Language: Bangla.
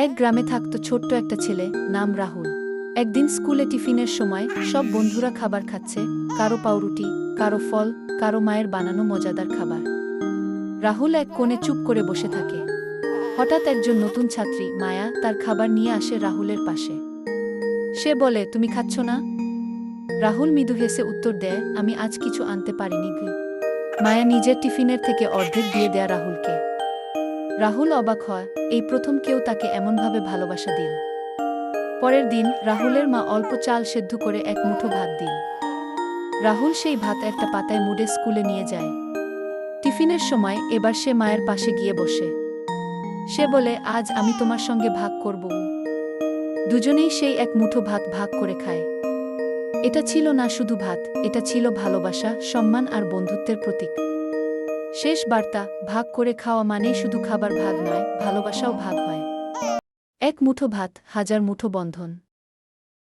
এক গ্রামে থাকত ছোট্ট একটা ছেলে, নাম রাহুল। একদিন স্কুলে টিফিনের সময় সব বন্ধুরা খাবার খাচ্ছে, কারও পাউরুটি, কারও ফল, কারও মায়ের বানানো মজাদার খাবার। রাহুল এক কোণে চুপ করে বসে থাকে। হঠাৎ একজন নতুন ছাত্রী, মায়া, তার খাবার নিয়ে আসে রাহুলের পাশে। সে বলে, তুমি খাচ্ছ না? রাহুল মৃদু হেসে উত্তর দেয়, আমি আজ কিছু আনতে পারিনি মায়া নিজের টিফিনের থেকে অর্ধেক দিয়ে দেয়া রাহুলকে। রাহুল অবাক হয়, এই প্রথম কেউ তাকে এমনভাবে ভালোবাসা দিল। পরের দিন রাহুলের মা অল্প চাল সেদ্ধ করে এক মুঠো ভাত দিল। রাহুল সেই ভাত একটা পাতায় মুড়ে স্কুলে নিয়ে যায়। টিফিনের সময় এবার সে মায়ের পাশে গিয়ে বসে। সে বলে, আজ আমি তোমার সঙ্গে ভাগ করব। দুজনেই সেই এক মুঠো ভাত ভাগ করে খায়। এটা ছিল না শুধু ভাত, এটা ছিল ভালোবাসা, সম্মান আর বন্ধুত্বের প্রতীক। শেষ বার্তা, ভাগ করে খাওয়া মানেই শুধু খাবার ভাগ নয়, ভালোবাসাও ভাগ হয়। এক মুঠো ভাত, হাজার মুঠো বন্ধন।